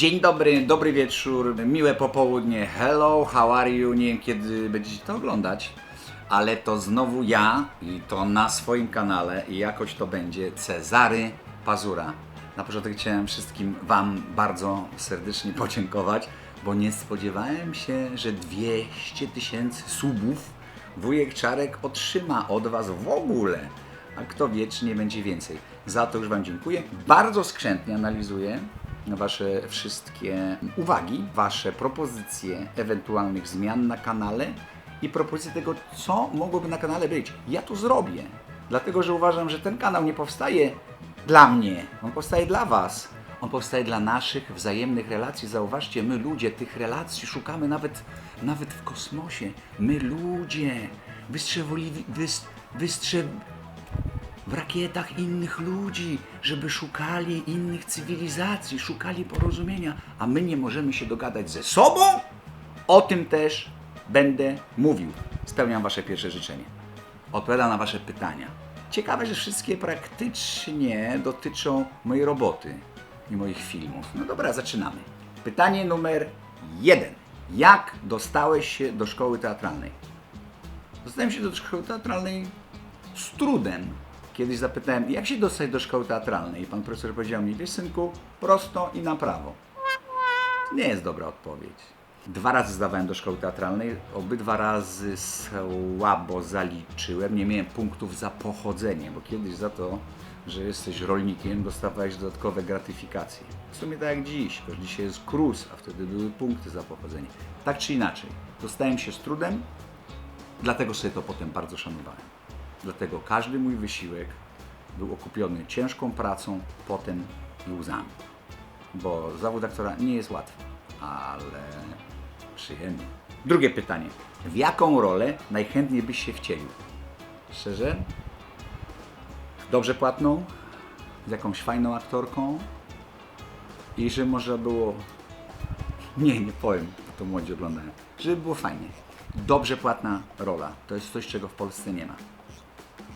Dzień dobry, dobry wieczór, miłe popołudnie. Hello, how are you? Nie wiem kiedy będziecie to oglądać, ale to znowu ja i to na swoim kanale i jakoś to będzie Cezary Pazura. Na początek chciałem wszystkim Wam bardzo serdecznie podziękować, bo nie spodziewałem się, że 200 tysięcy subów wujek Czarek otrzyma od Was w ogóle. A kto wie, czy nie będzie więcej. Za to już Wam dziękuję. Bardzo skrzętnie analizuję Wasze wszystkie uwagi, Wasze propozycje ewentualnych zmian na kanale i propozycje tego, co mogłoby na kanale być. Ja to zrobię, dlatego że uważam, że ten kanał nie powstaje dla mnie, on powstaje dla Was. On powstaje dla naszych wzajemnych relacji. Zauważcie, my ludzie tych relacji szukamy nawet, nawet w kosmosie. My ludzie wystrzewoli, wys, wystrze, w rakietach innych ludzi, żeby szukali innych cywilizacji, szukali porozumienia, a my nie możemy się dogadać ze sobą? O tym też będę mówił. Spełniam Wasze pierwsze życzenie. Odpowiadam na Wasze pytania. Ciekawe, że wszystkie praktycznie dotyczą mojej roboty i moich filmów. No dobra, zaczynamy. Pytanie numer jeden. Jak dostałeś się do szkoły teatralnej? Dostałem się do szkoły teatralnej z trudem. Kiedyś zapytałem, jak się dostać do szkoły teatralnej? I pan profesor powiedział mi, wiesz synku, prosto i na prawo. Nie jest dobra odpowiedź. Dwa razy zdawałem do szkoły teatralnej, obydwa razy słabo zaliczyłem. Nie miałem punktów za pochodzenie, bo kiedyś za to, że jesteś rolnikiem, dostawałeś dodatkowe gratyfikacje. W sumie tak jak dziś, że dzisiaj jest KRUS, a wtedy były punkty za pochodzenie. Tak czy inaczej, dostałem się z trudem, Dlatego sobie to potem bardzo szanowałem. Dlatego każdy mój wysiłek był okupiony ciężką pracą, potem i łzami. Bo zawód aktora nie jest łatwy, ale przyjemny. Drugie pytanie. W jaką rolę najchętniej byś się wcielił? Szczerze? Dobrze płatną? Z jakąś fajną aktorką? I że można było nie, nie powiem, to młodzi oglądają. Żeby było fajnie. Dobrze płatna rola. To jest coś, czego w Polsce nie ma.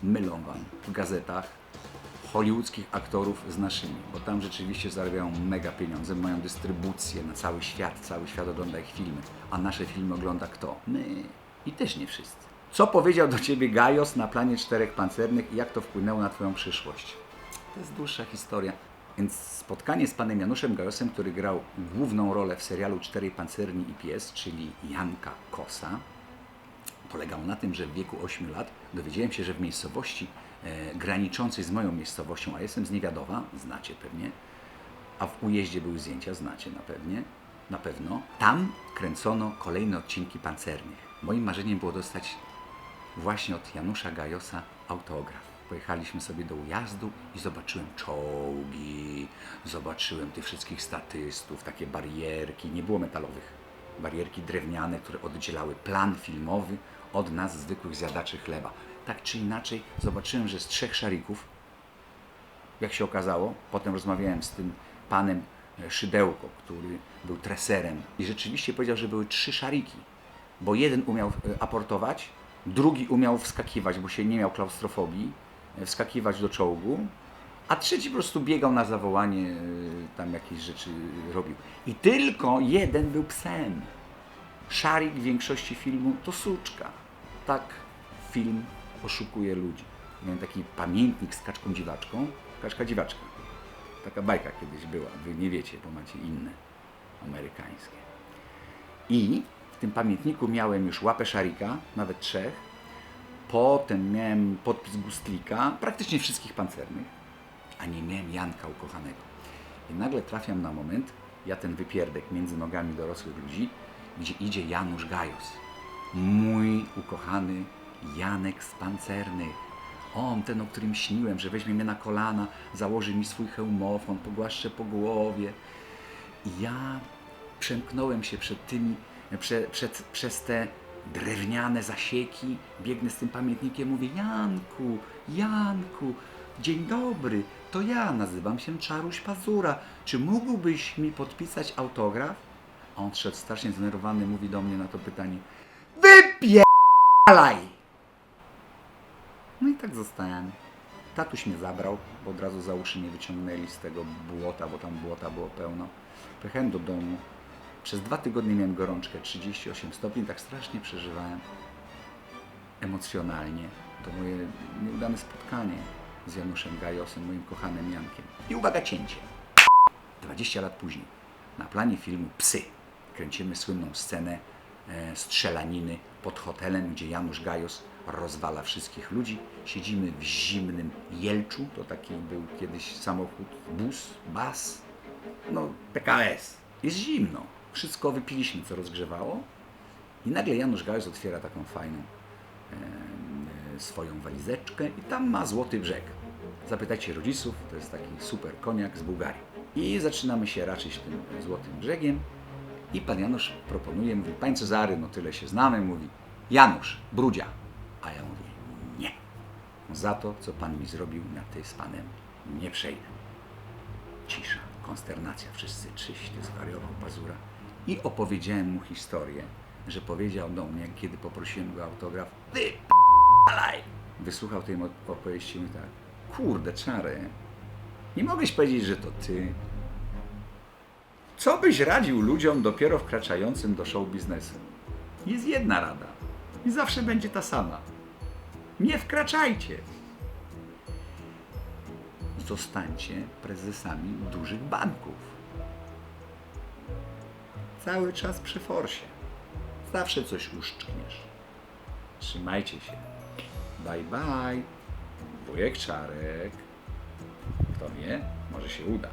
Mylą wam w gazetach hollywoodzkich aktorów z naszymi, bo tam rzeczywiście zarabiają mega pieniądze, mają dystrybucję na cały świat, cały świat ogląda ich filmy, a nasze filmy ogląda kto? My. I też nie wszyscy. Co powiedział do ciebie Gajos na planie czterech pancernych i jak to wpłynęło na twoją przyszłość? To jest dłuższa historia. Więc spotkanie z panem Januszem Gajosem, który grał główną rolę w serialu Czterej Pancerni i Pies, czyli Janka Kosa, polegało na tym, że w wieku 8 lat dowiedziałem się, że w miejscowości e, graniczącej z moją miejscowością, a jestem z Niewiadowa, znacie pewnie, a w ujeździe były zdjęcia, znacie na pewnie, na pewno, tam kręcono kolejne odcinki pancernych. Moim marzeniem było dostać właśnie od Janusza Gajosa autograf. Pojechaliśmy sobie do ujazdu i zobaczyłem czołgi, zobaczyłem tych wszystkich statystów, takie barierki, nie było metalowych, barierki drewniane, które oddzielały plan filmowy od nas, zwykłych zjadaczy chleba. Tak czy inaczej, zobaczyłem, że z trzech szarików, jak się okazało, potem rozmawiałem z tym panem e, Szydełko, który był treserem i rzeczywiście powiedział, że były trzy szariki, bo jeden umiał e, aportować, drugi umiał wskakiwać, bo się nie miał klaustrofobii, e, wskakiwać do czołgu, a trzeci po prostu biegał na zawołanie, tam jakieś rzeczy robił. I tylko jeden był psem. Szarik w większości filmu to suczka. Tak film oszukuje ludzi. Miałem taki pamiętnik z kaczką dziwaczką. Kaczka dziwaczka. Taka bajka kiedyś była. Wy nie wiecie, bo macie inne amerykańskie. I w tym pamiętniku miałem już łapę szarika, nawet trzech. Potem miałem podpis Gustlika, praktycznie wszystkich pancernych, a nie miałem Janka ukochanego. I nagle trafiam na moment, ja ten wypierdek między nogami dorosłych ludzi, gdzie idzie Janusz Gajos. Mój ukochany Janek z pancernych. On, ten, o którym śniłem, że weźmie mnie na kolana, założy mi swój hełmofon, pogłaszcze po głowie. I ja przemknąłem się przed tymi, prze, przed, przez te drewniane zasieki, biegnę z tym pamiętnikiem, mówię Janku, Janku, dzień dobry, to ja, nazywam się Czaruś Pazura, czy mógłbyś mi podpisać autograf? On szedł strasznie zdenerwowany, mówi do mnie na to pytanie, wypierdalaj! No i tak zostałem. Tatuś mnie zabrał, bo od razu za uszy mnie wyciągnęli z tego błota, bo tam błota było pełno. Pojechałem do domu. Przez dwa tygodnie miałem gorączkę 38 stopni, tak strasznie przeżywałem emocjonalnie to moje nieudane spotkanie z Januszem Gajosem, moim kochanym Jankiem. I uwaga, cięcie. 20 lat później, na planie filmu Psy, kręcimy słynną scenę strzelaniny pod hotelem, gdzie Janusz Gajos rozwala wszystkich ludzi. Siedzimy w zimnym Jelczu, to taki był kiedyś samochód, bus, bas, no PKS. Jest zimno. Wszystko wypiliśmy, co rozgrzewało. I nagle Janusz Gajos otwiera taką fajną e, swoją walizeczkę i tam ma złoty brzeg. Zapytajcie rodziców, to jest taki super koniak z Bułgarii. I zaczynamy się raczyć tym złotym brzegiem i pan Janusz proponuje, mówi, panie Cezary, no tyle się znamy, mówi, Janusz, brudzia. A ja mówię, nie. Za to, co pan mi zrobił, na ty z panem nie przejdę. Cisza, konsternacja, wszyscy czyście, zwariował Pazura. I opowiedziałem mu historię, że powiedział do mnie, kiedy poprosiłem go o autograf, ty p***alaj! Wysłuchał tej opowieści i mówi tak, kurde, czary, nie mogłeś powiedzieć, że to ty. Co byś radził ludziom dopiero wkraczającym do show biznesu? Jest jedna rada i zawsze będzie ta sama. Nie wkraczajcie. Zostańcie prezesami dużych banków. Cały czas przy forsie. Zawsze coś uszczkniesz. Trzymajcie się. Bye bye. Wujek Czarek. Kto wie, może się uda.